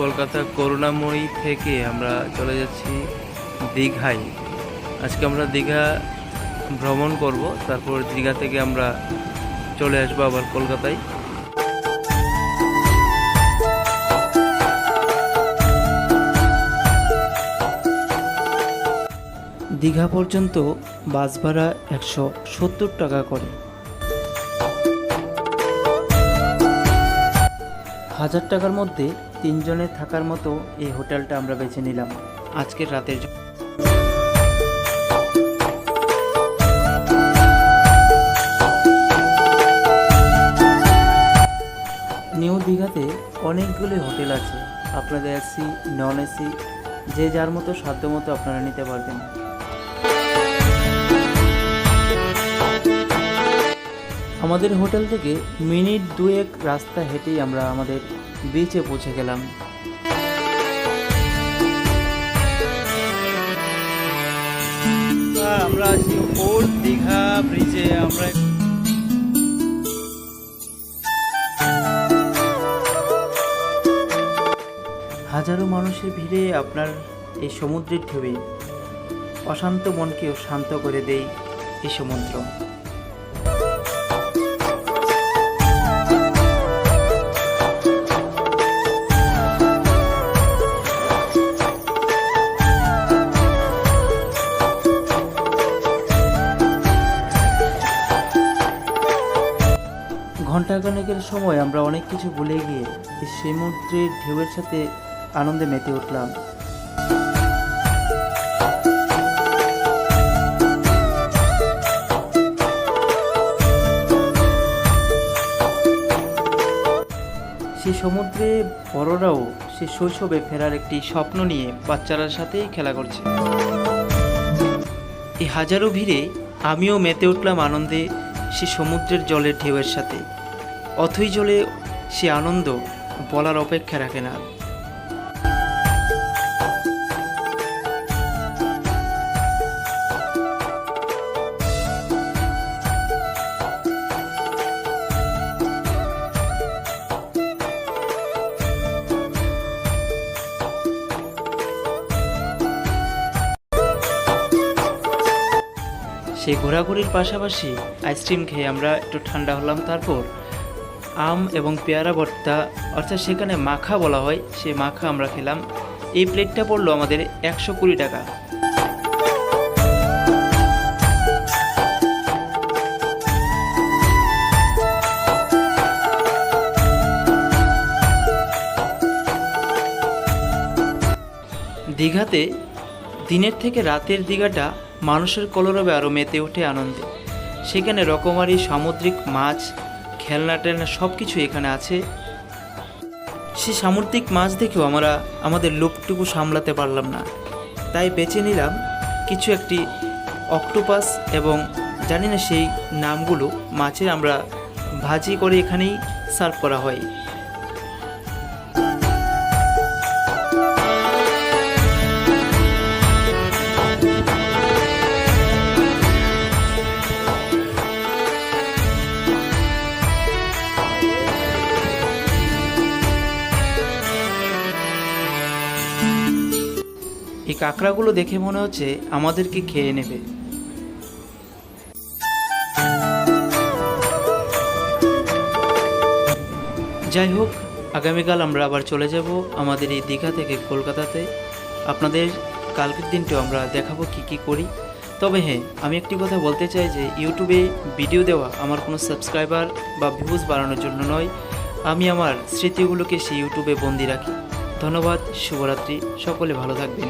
কলকাতা করুণাময়ী থেকে আমরা চলে যাচ্ছি দীঘায়। আজকে আমরা দীঘা ভ্রমণ করব, তারপর দীঘা থেকে আমরা চলে আসব আবার কলকাতায়। দীঘা পর্যন্ত বাস ভাড়া একশো সত্তর টাকা করে। হাজার টাকার মধ্যে তিনজনের থাকার মতো এই হোটেলটা আমরা বেছে নিলাম। আজকের রাতের জন্য নিউ দীঘাতে অনেকগুলি হোটেল আছে। আপনাদের এসি নন এসি যে যার মতো সাধ্য মতো আপনারা নিতে পারবেন। আমাদের হোটেল থেকে মিনিট দুয়েক রাস্তা হেঁটেই আমরা আমাদের বিচে পৌঁছে গেলাম। আমরা আছি ওল্ড দীঘা ব্রিজে আমরা হাজারো মানুষের ভিড়ে আপনার এই সমুদ্রের ঢেউয়ে অশান্ত মনকেও শান্ত করে দেয় এই সমুদ্র। ঘণ্টাখানেকের সময় আমরা অনেক কিছু ভুলে গিয়ে সমুদ্রের ঢেউয়ের সাথে আনন্দে মেতে উঠলাম। সে সমুদ্রে বড়রাও সে শৈশবে ফেরার একটি স্বপ্ন নিয়ে বাচ্চারার সাথেই খেলা করছে। এই হাজারো ভিড়ে আমিও মেতে উঠলাম আনন্দে সে সমুদ্রের জলের ঢেউয়ের সাথে। অথই জলে সে আনন্দ বলার অপেক্ষা রাখে না। সেই ঘোরাঘুরির পাশাপাশি আইসক্রিম খেয়ে আমরা একটু ঠান্ডা হলাম, তারপর আম এবং পেয়ারা ভর্তা, অর্থাৎ সেখানে মাখা বলা হয়, সেই মাখা আমরা খেলাম। এই প্লেটটা পড়ল আমাদের একশো কুড়ি টাকা। দীঘাতে দিনের থেকে রাতের দীঘাটা মানুষের কলরবে আরও মেতে ওঠে আনন্দে। সেখানে রকমারি সামুদ্রিক মাছ খেলনা টেলনা সব কিছু এখানে আছে। সে সামুদ্রিক মাছ দেখেও আমরা আমাদের লোকটুকু সামলাতে পারলাম না। তাই বেছে নিলাম কিছু একটি অক্টোপাস এবং জানি না সেই নামগুলো মাছের আমরা ভাজি করে এখানেই সার্ভ করা হয়। এই কাঁকড়াগুলো দেখে মনে হচ্ছে আমাদেরকে খেয়ে নেবে। যাই হোক, আগামীকাল আমরা আবার চলে যাব আমাদের এই দীঘা থেকে কলকাতাতে। আপনাদের কালকের দিনটাও আমরা দেখাবো কি কি করি। তবে হ্যাঁ আমি একটি কথা বলতে চাই যে, ইউটিউবে ভিডিও দেওয়া আমার কোনো সাবস্ক্রাইবার বা ভিউজ বাড়ানোর জন্য নয়। আমি আমার স্মৃতিগুলোকে সেই ইউটিউবে বন্দি রাখি। ধন্যবাদ, শুভরাত্রি, সকলে ভালো থাকবেন।